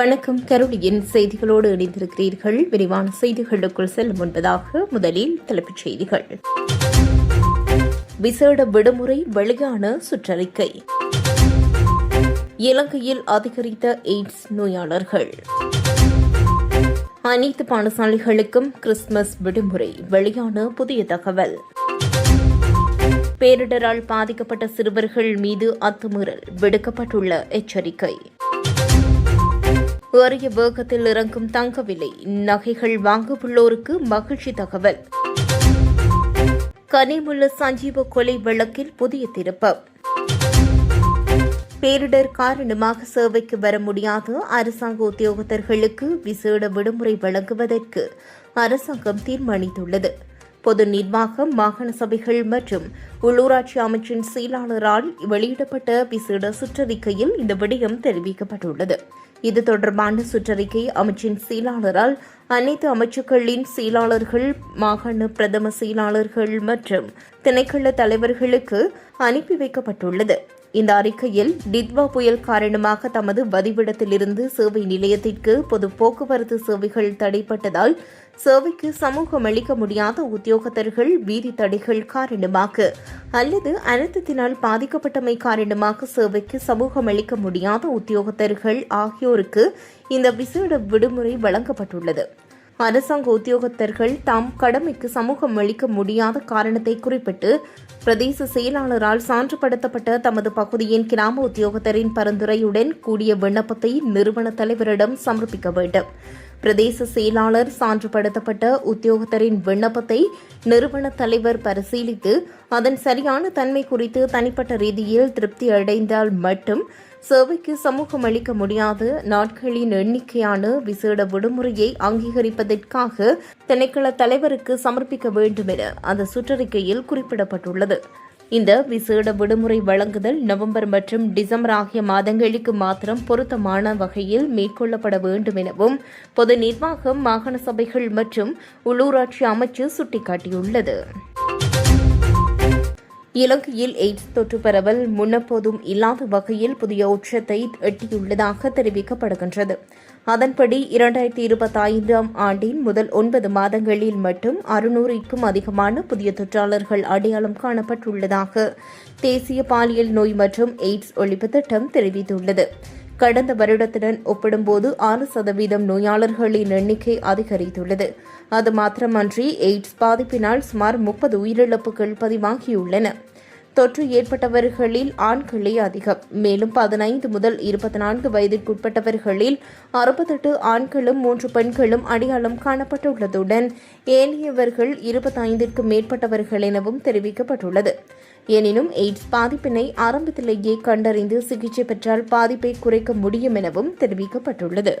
வணக்கம். கருணியின் செய்திகளோடு இணைந்திருக்கிறீர்கள். விரிவான செய்திகளுக்குள் செல்லும் முன்பதாக முதலில் தலைப்புச் செய்திகள். விசேட விடுமுறை வெளியான சுற்றறிக்கை. இலங்கையில் அதிகரித்த எய்ட்ஸ் நோயாளர்கள். அனைத்து பாடசாலைகளுக்கும் கிறிஸ்துமஸ் விடுமுறை வெளியான புதிய தகவல். பேரிடரால் பாதிக்கப்பட்ட சிறுவர்கள் மீது அத்துமீறல் விடுக்கப்பட்டுள்ள எச்சரிக்கை. ஏறிய வேகத்தில் இறங்கும் தங்க விலை நகைகள் வாங்கவுள்ளோருக்கு மகிழ்ச்சி தகவல். கனிமுள்ள சஞ்சீவ கொலை வழக்கில் புதிய திருப்பம். பேரிடர் காரணமாக சேவைக்கு வர முடியாத அரசாங்க உத்தியோகத்தர்களுக்கு விசேட விடுமுறை வழங்குவதற்கு அரசாங்கம் தீர்மானித்துள்ளது. பொது நிர்வாகம் மாகாண சபைகள் மற்றும் உள்ளூராட்சி அமைச்சின் செயலாளரால் வெளியிடப்பட்ட விசேட சுற்றறிக்கையில் இந்த விடயம் தெரிவிக்கப்பட்டுள்ளது. இது தொடர்பான சுற்றறிக்கை அமைச்சின் செயலாளரால் அனைத்து அமைச்சுக்களின் செயலாளர்கள் மாகாண பிரதம செயலாளர்கள் மற்றும் திணைக்கள தலைவர்களுக்கு அனுப்பி வைக்கப்பட்டுள்ளது. இந்த அறிக்கையில் டித்வா புயல் காரணமாக தமது வதிவிடத்திலிருந்து சேவை நிலையத்திற்கு பொது போக்குவரத்து சேவைகள் தடைப்பட்டதால் சேவைக்கு சமூகம் அளிக்க முடியாத உத்தியோகத்தர்கள் வீதி தடைகள் காரணமாக அல்லது அனர்த்தத்தினால் பாதிக்கப்பட்டமை காரணமாக சேவைக்கு சமூகம் அளிக்க முடியாத உத்தியோகத்தர்கள் ஆகியோருக்கு இந்த விசேட விடுமுறை வழங்கப்பட்டுள்ளது. அரசாங்க உத்தியோகத்தர்கள் தாம் கடமைக்கு சமூகம் அளிக்க முடியாத காரணத்தை குறிப்பிட்டு பிரதேச செயலாளரால் சான்றுபடுத்தப்பட்ட தமது பகுதியின் கிராம உத்தியோகத்தரின் பரிந்துரையுடன் கூடிய விண்ணப்பத்தை நிறுவன தலைவரிடம் சமர்ப்பிக்க வேண்டும். பிரதேச செயலாளர் சான்றுபடுத்தப்பட்ட உத்தியோகத்தரின் விண்ணப்பத்தை நிறுவன தலைவர் பரிசீலித்து அதன் சரியான தன்மை குறித்து தனிப்பட்ட ரீதியில் திருப்தி அடைந்தால் மட்டும் சேவைக்கு சமூகம் அளிக்க முடியாத நாட்களின் எண்ணிக்கையான விசேட விடுமுறையை அங்கீகரிப்பதற்காக திணைக்கள தலைவருக்கு சமர்ப்பிக்க வேண்டும் என அந்த சுற்றறிக்கையில் குறிப்பிடப்பட்டுள்ளது. இந்த விசேட விடுமுறை வழங்குதல் நவம்பர் மற்றும் டிசம்பர் ஆகிய மாதங்களுக்கு மாத்திரம் பொருத்தமான வகையில் மேற்கொள்ளப்பட வேண்டும் எனவும் பொது நிர்வாகம் மாகாண சபைகள் மற்றும் உள்ளூராட்சி அமைச்சு சுட்டிக்காட்டியுள்ளது. இலங்கையில் எய்ட்ஸ் தொற்று பரவல் முன்னப்போதும் இல்லாத வகையில் புதிய உச்சத்தை எட்டியுள்ளதாக தெரிவிக்கப்படுகின்றது. அதன்படி இரண்டாயிரத்தி இருபத்தி ஐந்தாம் ஆண்டின் முதல் ஒன்பது மாதங்களில் மட்டும் அறுநூறுக்கும் அதிகமான புதிய தொற்றாளர்கள் அடையாளம் காணப்பட்டுள்ளதாக தேசிய பாலியல் நோய் மற்றும் எய்ட்ஸ் ஒழிப்பு திட்டம் தெரிவித்துள்ளது. கடந்த வருடத்துடன் ஒப்பிடும்போது ஆறு சதவீதம் நோயாளர்களின் எண்ணிக்கை அதிகரித்துள்ளது. அது மாத்திரமன்றி எய்ட்ஸ் பாதிப்பினால் சுமார் முப்பது உயிரிழப்புகள் பதிவாகியுள்ளன. தொற்று ஏற்பட்டவர்களில் ஆண்களே அதிகம். மேலும் பதினைந்து முதல் இருபத்தி நான்கு வயதிற்குட்பட்டவர்களில் அறுபத்தெட்டு ஆண்களும் மூன்று பெண்களும் அடையாளம் காணப்பட்டுள்ளதுடன் ஏனையவர்கள் இருபத்தைந்திற்கும் மேற்பட்டவர்கள் எனவும் தெரிவிக்கப்பட்டுள்ளது. எனினும் எய்ட்ஸ் பாதிப்பினை ஆரம்பத்திலேயே கண்டறிந்து சிகிச்சை பெற்றால் பாதிப்பை குறைக்க முடியும் எனவும் தெரிவிக்கப்பட்டுள்ளது.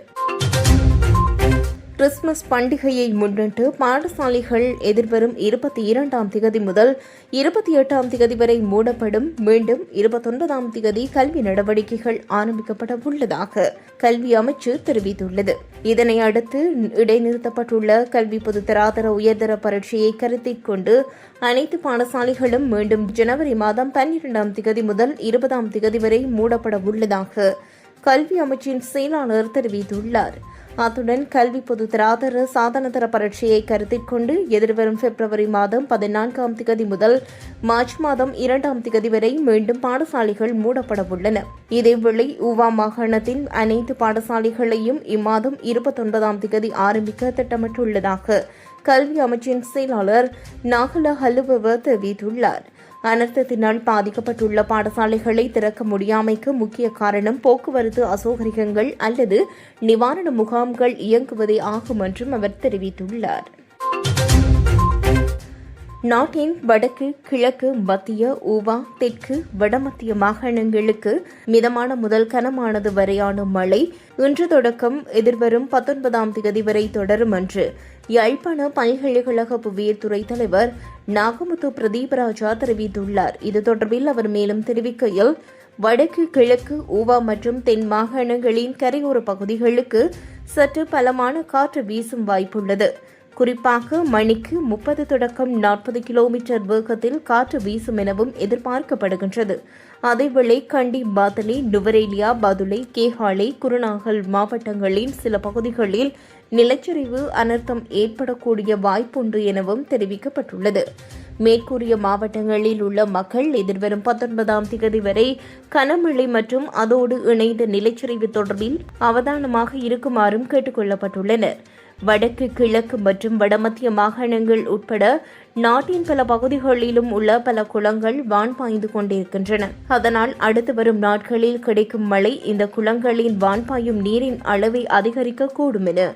கிறிஸ்துமஸ் பண்டிகையை முன்னிட்டு பாடசாலைகள் எதிர்வரும் இருபத்தி இரண்டாம் திகதி முதல் இருபத்தி எட்டாம் திகதி வரை மூடப்படும். மீண்டும் இருபத்தொன்பதாம் திகதி கல்வி நடவடிக்கைகள் ஆரம்பிக்கப்பட உள்ளதாக கல்வி அமைச்சு தெரிவித்துள்ளது. இதனை அடுத்து இடைநிறுத்தப்பட்டுள்ள கல்வி பொதுத்தராதர உயர்தர பரீட்சையை கருத்தில் கொண்டு அனைத்து பாடசாலைகளும் மீண்டும் ஜனவரி மாதம் பன்னிரெண்டாம் திகதி முதல் இருபதாம் திகதி வரை மூடப்பட உள்ளதாக கல்வி அமைச்சின் செயலாளர் தெரிவித்துள்ளார். அத்துடன் கல்வி பொது பொதுத்தராதர சாதனதர பரீட்சையை கருத்தில் கொண்டு எதிர்வரும் பிப்ரவரி மாதம் பதினான்காம் திகதி முதல் மார்ச் மாதம் இரண்டாம் திகதி வரை மீண்டும் பாடசாலைகள் மூடப்பட உள்ளன. இதேவேளை உவா மாகாணத்தின் அனைத்து பாடசாலைகளையும் இம்மாதம் இருபத்தொன்பதாம் திகதி ஆரம்பிக்க திட்டமிட்டுள்ளதாக கல்வி அமைச்சின் செயலாளர் நாகல ஹல்லுபவர் தெரிவித்துள்ளார். அனர்த்தத்தினால் பாதிக்கப்பட்டுள்ள பாடசாலைகளை திறக்க முடியாமைக்கு முக்கிய காரணம் போக்குவரத்து அசௌகரியங்கள் அல்லது நிவாரண முகாம்கள் இயங்குவதே ஆகும் என்றும் அவர் தெரிவித்துள்ளார். நாட்டின் வடக்கு கிழக்கு மத்திய ஊவா தெற்கு வடமத்திய மாகாணங்களுக்கு மிதமான முதல் கனமானது வரையான மழை இன்று தொடக்கம் எதிர்வரும் பத்தொன்பதாம் தேதி வரை தொடரும் என்று யாழ்ப்பாண பல்கலைக்கழக புவியியல்துறை தலைவர் நாகமுத்து பிரதீபராஜா தெரிவித்துள்ளார். இது தொடர்பில் அவர் மேலும் தெரிவிக்கையில் வடக்கு கிழக்கு ஊவா மற்றும் தென் மாகாணங்களின் கரையோர பகுதிகளுக்கு சற்று பலமான காற்று வீசும் வாய்ப்புள்ளது. குறிப்பாக மணிக்கு முப்பது தொடக்கம் நாற்பது கிலோமீட்டர் வேகத்தில் காற்று வீசும் எனவும் எதிர்பார்க்கப்படுகின்றது. அதேவேளை கண்டி பாத்தலி நுவரேலியா பதுளை கேகாலை குருநாகல் மாவட்டங்களின் சில பகுதிகளில் நிலச்சரிவு அனர்த்தம் ஏற்படக்கூடிய வாய்ப்புண்டு எனவும் தெரிவிக்கப்பட்டுள்ளது. மேற்கூறிய மாவட்டங்களில் உள்ள மக்கள் எதிர்வரும் பத்தொன்பதாம் தேதி வரை கனமழை மற்றும் அதோடு இணைந்த நிலச்சரிவு தொடர்பில் அவதானமாக இருக்குமாறும் கேட்டுக்கொள்ளப்பட்டுள்ளனர். வடக்கு கிழக்கு மற்றும் வடமத்திய மாகாணங்கள் உட்பட நாட்டின் பல பகுதிகளிலும் உள்ள பல குளங்கள் வான் பாய்ந்து கொண்டிருக்கின்றன. அதனால் அடுத்து வரும் நாட்களில் கிடைக்கும் மழை இந்த குளங்களின் வான் பாயும் நீரின் அளவை அதிகரிக்கக்கூடும் என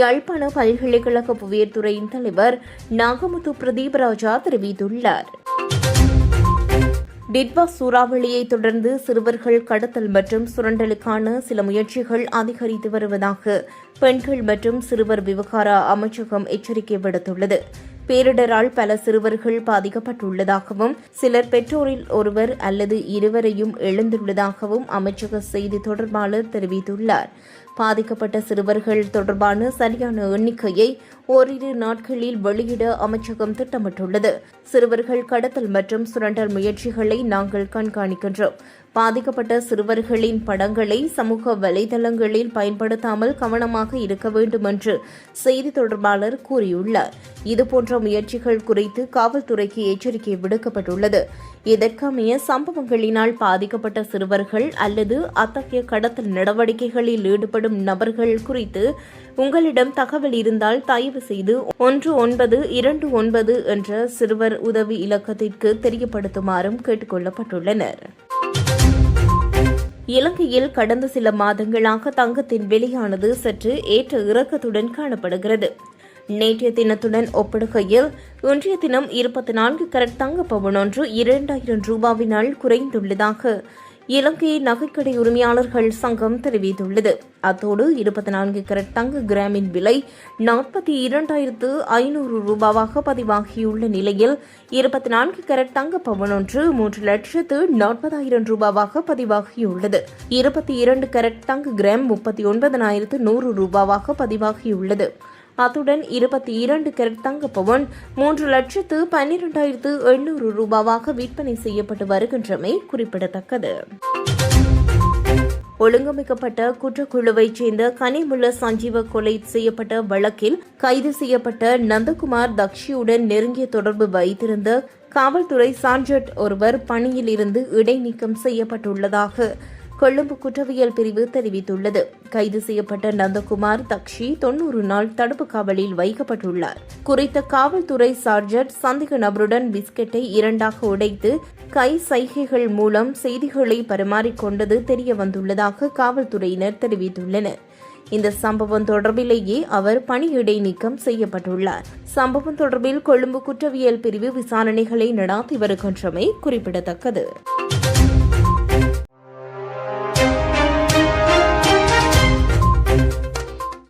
யாழ்ப்பாண பல்கலைக்கழக புவியியல் துறையின் தலைவர் நாகமுத்து பிரதீப் ராஜா தெரிவித்துள்ளார். டிட்வா சூறாவளியை தொடர்ந்து சிறுவர்கள் கடத்தல் மற்றும் சுரண்டலுக்கான சில முயற்சிகள் அதிகரித்து வருவதாக பெண்கள் மற்றும் சிறுவர் விவகார அமைச்சகம் எச்சரிக்கை விடுத்துள்ளது. பேரிடரால் பல சிறுவர்கள் பாதிக்கப்பட்டுள்ளதாகவும் சிலர் பெற்றோரில் ஒருவர் அல்லது இருவரையும் இழந்துள்ளதாகவும் அமைச்சக செய்தி தொடர்பாளர் தெரிவித்துள்ளார். பாதிக்கப்பட்ட சிறுவர்கள் தொடர்பான சரியான எண்ணிக்கையை ஓரிரு நாட்களில் வெளியிட அமைச்சகம் திட்டமிட்டுள்ளது. சிறுவர்கள் கடத்தல் மற்றும் சுரண்டல் முயற்சிகளை நாங்கள் கண்காணிக்கின்றோம். பாதிக்கப்பட்ட சிறுவர்களின் படங்களை சமூக வலைதளங்களில் பயன்படுத்தாமல் கவனமாக இருக்க வேண்டும் என்று செய்தி தொடர்பாளர் கூறியுள்ளார். இதுபோன்ற முயற்சிகள் குறித்து காவல்துறைக்கு எச்சரிக்கை விடுக்கப்பட்டுள்ளது. இதற்கமைய சம்பவங்களினால் பாதிக்கப்பட்ட சிறுவர்கள் அல்லது அத்தகைய கடத்தல் நடவடிக்கைகளில் ஈடுபடும் நபர்கள் குறித்து உங்களிடம் தகவல் இருந்தால் தயவு செய்து ஒன்று ஒன்பது இரண்டு ஒன்பது என்ற சிறுவர் உதவி இலக்கத்திற்கு தெரியப்படுத்துமாறும் கேட்டுக்கொள்ளப்பட்டுள்ளனர். இலங்கையில் கடந்த சில மாதங்களாக தங்கத்தின் விலையானது சற்று ஏற்ற இறக்கத்துடன் காணப்படுகிறது. நேற்றைய தினத்துடன் ஒப்பிடுகையில் இன்றைய தினம் இருபத்தி நான்கு கரட் தங்க பவுன் ஒன்று இரண்டாயிரம் ரூபாவினால் குறைந்துள்ளதாக இலங்கை நகைக்கடை உரிமையாளர்கள் சங்கம் தெரிவித்துள்ளது. அத்தோடு இருபத்தி நான்கு கரட் தங்க கிராமின் விலை நாற்பத்தி இரண்டாயிரத்து ஐநூறு ரூபாவாக பதிவாகியுள்ள நிலையில் இருபத்தி நான்கு கரட் தங்க பவன் ஒன்று மூன்று லட்சத்து நாற்பதாயிரம் ரூபாவாக பதிவாகியுள்ளது. இருபத்தி இரண்டு கரட் தங்க கிராம் முப்பத்தி ஒன்பதனாயிரத்து நூறு ரூபாவாக பதிவாகியுள்ளது. அத்துடன் இருபத்தி இரண்டு கேரட் தங்க மூன்று லட்சத்து பன்னிரண்டாயிரத்து எண்ணூறு ரூபாவாக விற்பனை செய்யப்பட்டு வருகின்றமை குறிப்பிடத்தக்கது. ஒழுங்கமைக்கப்பட்ட குற்றக்குழுவைச் சேர்ந்த கனிமுள்ள சஞ்சீவ கொலை செய்யப்பட்ட வழக்கில் கைது செய்யப்பட்ட நந்தகுமார் தக்ஷியுடன் நெருங்கிய தொடர்பு வைத்திருந்த காவல்துறை சார்ஜட் ஒருவர் பணியில் இருந்து இடைநீக்கம் செய்யப்பட்டுள்ளதாக கொழும்பு குற்றவியல் பிரிவு தெரிவித்துள்ளது. கைது செய்யப்பட்ட நந்தகுமார் தக்ஷி தொன்னூறு நாள் தடுப்பு காவலில் வைக்கப்பட்டுள்ளார். குறித்த காவல்துறை சார்ஜர் சந்தேக நபருடன் பிஸ்கெட்டை இரண்டாக உடைத்து கை சைகைகள் மூலம் செய்திகளை பரிமாறிக்கொண்டது தெரிய வந்துள்ளதாக காவல்துறையினர் தெரிவித்துள்ளனர். இந்த சம்பவம் தொடர்பிலேயே அவர் பணி இடைநீக்கம் செய்யப்பட்டுள்ளார். சம்பவம் தொடர்பில் கொழும்பு குற்றவியல் பிரிவு விசாரணைகளை நடாத்தி வருகின்றமை குறிப்பிடத்தக்கது.